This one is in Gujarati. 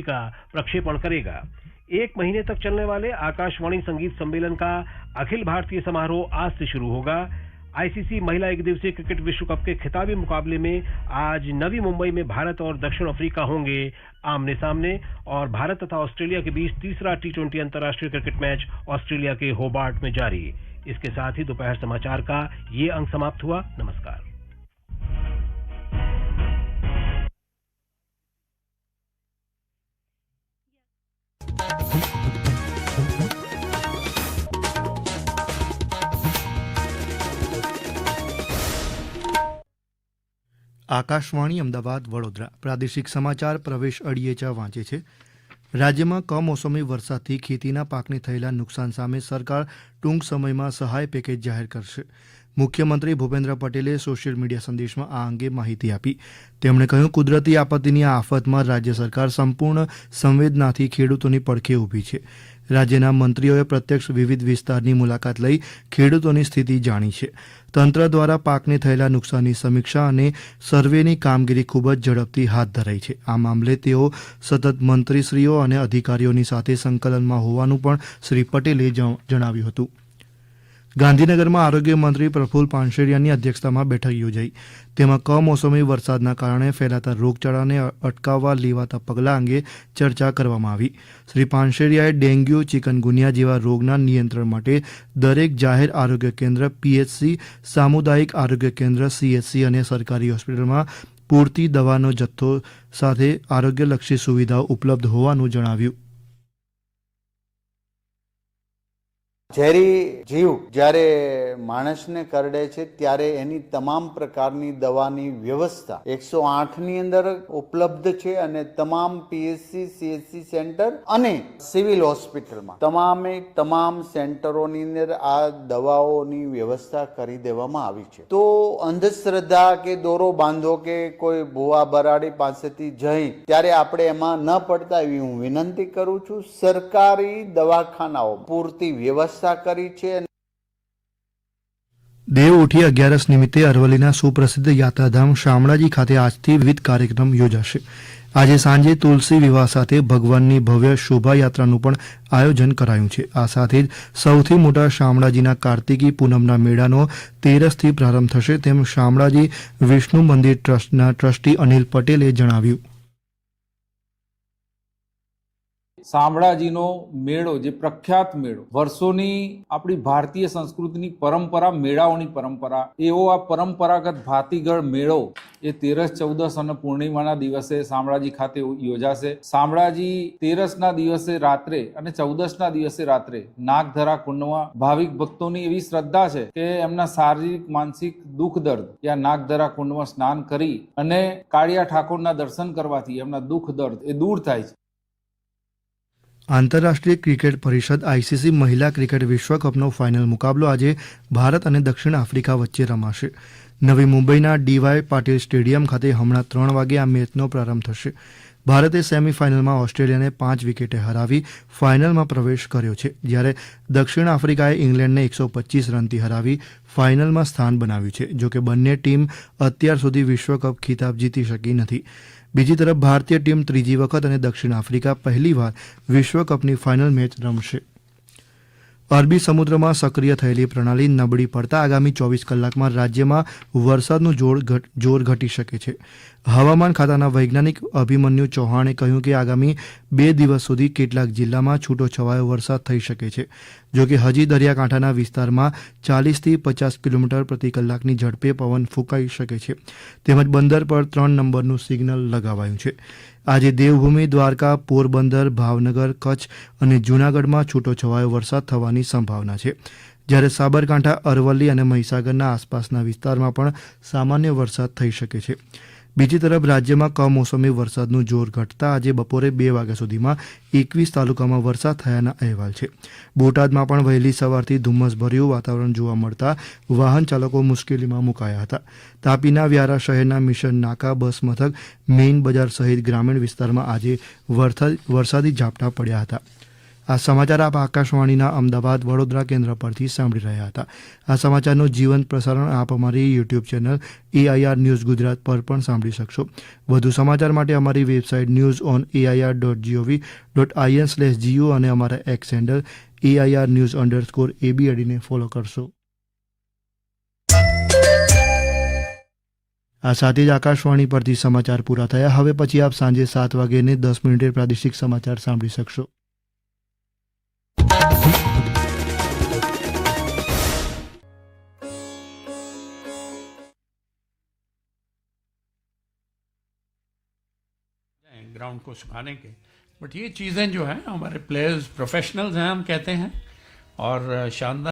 का प्रक्षेपण करेगा। एक महीने तक चलने वाले आकाशवाणी संगीत सम्मेलन का अखिल भारतीय समारोह आज से शुरू होगा। आईसीसी महिला एक दिवसीय क्रिकेट विश्व कप के खिताबी मुकाबले में आज नवी मुंबई में भारत और दक्षिण अफ्रीका होंगे आमने सामने और भारत तथा ऑस्ट्रेलिया के बीच तीसरा टी ट्वेंटी अंतर्राष्ट्रीय क्रिकेट मैच ऑस्ट्रेलिया के होबार्ट में जारी। इसके साथ ही दोपहर समाचार का ये अंक समाप्त हुआ। नमस्कार। આકાશવાણી અમદાવાદ, વડોદરા. પ્રાદેશિક સમાચાર પ્રવેશ અડિયેચા વાંચે છે. રાજ્યમાં કમોસમી વરસાદથી ખેતીના પાકને થયેલા નુકસાન સામે સરકાર ટૂંક સમયમાં સહાય પેકેજ જાહેર કરશે. મુખ્યમંત્રી ભૂપેન્દ્ર પટેલે સોશિયલ મીડિયા સંદેશમાં આ અંગે માહિતી આપી. તેમણે કહ્યું, કુદરતી આપત્તિની આફતમાં રાજ્ય સરકાર સંપૂર્ણ સંવેદનાથી ખેડૂતોની પડખે ઊભી છે. રાજ્યના મંત્રીઓએ પ્રત્યક્ષ વિવિધ વિસ્તારની મુલાકાત લઈ ખેડૂતોની સ્થિતિ જાણી છે. તંત્ર દ્વારા પાકને થયેલા નુકસાનની સમીક્ષા અને સર્વેની કામગીરી ખૂબ જ ઝડપથી હાથ ધરાઈ છે. આ મામલે તેઓ સતત મંત્રીશ્રીઓ અને અધિકારીઓની સાથે સંકલનમાં હોવાનું પણ શ્રી પટેલે જણ- જણાવ્યું હતું. ગાંધીનગરમાં આરોગ્ય મંત્રી પ્રફુલ પાનશેરિયાની અધ્યક્ષતામાં બેઠક યોજાઈ. તેમાં કમોસમી વરસાદના કારણે ફેલાતા રોગચાળાને અટકાવવા લેવાતા પગલાં અંગે ચર્ચા કરવામાં આવી. શ્રી પાનશેરિયાએ ડેન્ગ્યુ, ચિકનગુનિયા જેવા રોગના નિયંત્રણ માટે દરેક જાહેર આરોગ્ય કેન્દ્ર, પીએચસી, સામુદાયિક આરોગ્ય કેન્દ્ર, સીએચસી અને સરકારી હોસ્પિટલમાં પૂરતી દવાનો જથ્થો સાથે આરોગ્યલક્ષી સુવિધાઓ ઉપલબ્ધ હોવાનું જણાવ્યું. ઝેરી જીવ જ્યારે માણસને કરડે છે, ત્યારે એની તમામ પ્રકારની દવાની વ્યવસ્થા એકસો ની અંદર ઉપલબ્ધ છે અને તમામ પીએચસી, સીએચસી સેન્ટર અને સિવિલ હોસ્પિટલમાં તમામે તમામ સેન્ટરોની અંદર આ દવાઓની વ્યવસ્થા કરી દેવામાં આવી છે. તો અંધશ્રદ્ધા કે દોરો બાંધો કે કોઈ ભુવા બરાડી પાસેથી જઈ ત્યારે આપણે એમાં ન પડતા એવી હું વિનંતી કરું છું, સરકારી દવાખાનાઓ પૂરતી વ્યવસ્થા કરી છે દેવ ઉઠી અગિયારસ નિમિત્તે અરવલ્લીના સુપ્રસિદ્ધ યાત્રાધામ શામળાજી ખાતે આજથી વિવિધ કાર્યક્રમ યોજાશે. આજે સાંજે તુલસી વિવાહ સાથે ભગવાનની ભવ્ય શોભાયાત્રાનું પણ આયોજન કરાયું છે. આ સાથે જ સૌથી મોટા શામળાજીના કાર્તિકી પૂનમના મેળાનો તેરસથી પ્રારંભ થશે તેમ શામળાજી વિષ્ણુ મંદિર ટ્રસ્ટના ટ્રસ્ટી અનિલ પટેલે જણાવ્યું. શામળાજીનો મેળો, જે પ્રખ્યાત મેળો, વર્ષોની આપણી ભારતીય સંસ્કૃતિની પરંપરા, મેળાઓની પરંપરા, એવો આ પરંપરાગત ભાતીગળ મેળો એ તેરસ ચૌદસ અને પૂર્ણિમાના દિવસે શામળાજી ખાતે યોજાશે. શામળાજી તેરસના દિવસે રાત્રે અને ચૌદસના દિવસે રાત્રે નાગધરા કુંડમાં ભાવિક ભક્તોની એવી શ્રદ્ધા છે કે એમના શારીરિક, માનસિક દુઃખ દર્દ યા નાગધરા કુંડમાં સ્નાન કરી અને કાળિયા ઠાકોરના દર્શન કરવાથી એમના દુઃખ દર્દ એ દૂર થાય છે. આંતરરાષ્ટ્રીય ક્રિકેટ પરિષદ આઈસીસી મહિલા ક્રિકેટ વિશ્વકપનો ફાઇનલ મુકાબલો આજે ભારત અને દક્ષિણ આફ્રિકા વચ્ચે રમાશે. નવી મુંબઈના ડીવાય પાટીલ સ્ટેડિયમ ખાતે હમણાં ત્રણ વાગે આ મેચનો પ્રારંભ થશે. ભારતે સેમીફાઇનલમાં ઓસ્ટ્રેલિયાને પાંચ વિકેટે હરાવી ફાઇનલમાં પ્રવેશ કર્યો છે, જ્યારે દક્ષિણ આફ્રિકાએ ઇંગ્લેન્ડને એકસો પચીસ રનથી હરાવી ફાઇનલમાં સ્થાન બનાવ્યું છે, જોકે બંને ટીમ અત્યાર સુધી વિશ્વકપ ખિતાબ જીતી શકી નથી. બીજી તરફ ભારતીય ટીમ ત્રીજી વખત અને દક્ષિણ આફ્રિકા પહેલીવાર વિશ્વકપની ફાઇનલ મેચ રમશે. અરબી સમુદ્રમાં સક્રિય થયેલી પ્રણાલી નબળી પડતા આગામી ચોવીસ કલાકમાં રાજ્યમાં વરસાદનું જોર જોર ઘટી શકે છે. હવામાન ખાતાના વૈજ્ઞાનિક અભિમન્યુ ચૌહાણે કહ્યું કે આગામી બે દિવસ સુધી કેટલાક જિલ્લામાં છૂટો છવાયો વરસાદ થઈ શકે છે. જોકે હજી દરિયાકાંઠાના વિસ્તારમાં ચાલીસથી પચાસ કિલોમીટર પ્રતિ કલાકની ઝડપે પવન ફૂંકાઈ શકે છે. તેમજ બંદર પર ત્રણ નંબરનું સિગ્નલ લગાવાયું છે. આજે દેવભૂમિ, દ્વારકા, પોરબંદર, ભાવનગર, કચ્છ અને જૂનાગઢમાં છૂટો છવાયો વરસાદ થવાની સંભાવના છે. જ્યારે સાબરકાંઠા, અરવલ્લી અને મહીસાગરના આસપાસના વિસ્તારમાં પણ સામાન્ય વરસાદ થઈ શકે છે. બીજી તરફ રાજ્યમાં કમોસમી વરસાદનું જોર ઘટતા આજે બપોરે બે વાગ્યા સુધીમાં એકવીસ તાલુકામાં વરસાદ થયાના અહેવાલ છે. બોટાદમાં પણ વહેલી સવારથી ધુમ્મસભર્યું વાતાવરણ જોવા મળતા વાહન ચાલકો મુશ્કેલીમાં મુકાયા હતા. તાપીના વ્યારા શહેરના મિશન નાકા બસ મથક મેઇન બજાર સહિત ગ્રામીણ વિસ્તારમાં આજે વરસાદ- ઝાપટા પડ્યા હતા. આ સમાચાર આપ આકાશવાણીના અમદાવાદ વડોદરા કેન્દ્ર પરથી સાંભળી રહ્યા હતા. આ સમાચારનું જીવંત પ્રસારણ આપ અમારી YouTube channel AIR news Gujarat પર પણ સાંભળી શકશો. વધુ સમાચાર માટે અમારી website news on AIR dot G O V dot I N slash G O અને અમારા X handle AIR news underscore એબીઆઈડીને follow કરશો. આ સાથે જ આકાશવાણી પરથી સમાચાર પૂરા થયા. હવે પછી આપ સાંજે સાત વાગ્યે દસ મિનિટે પ્રાદેશિક સમાચાર સાંભળી શકશો. ग्राउंड को सुखाने के बट ये चीज़ें जो हैं हमारे प्लेयर्स प्रोफेशनल्स हैं हम कहते हैं और शानदार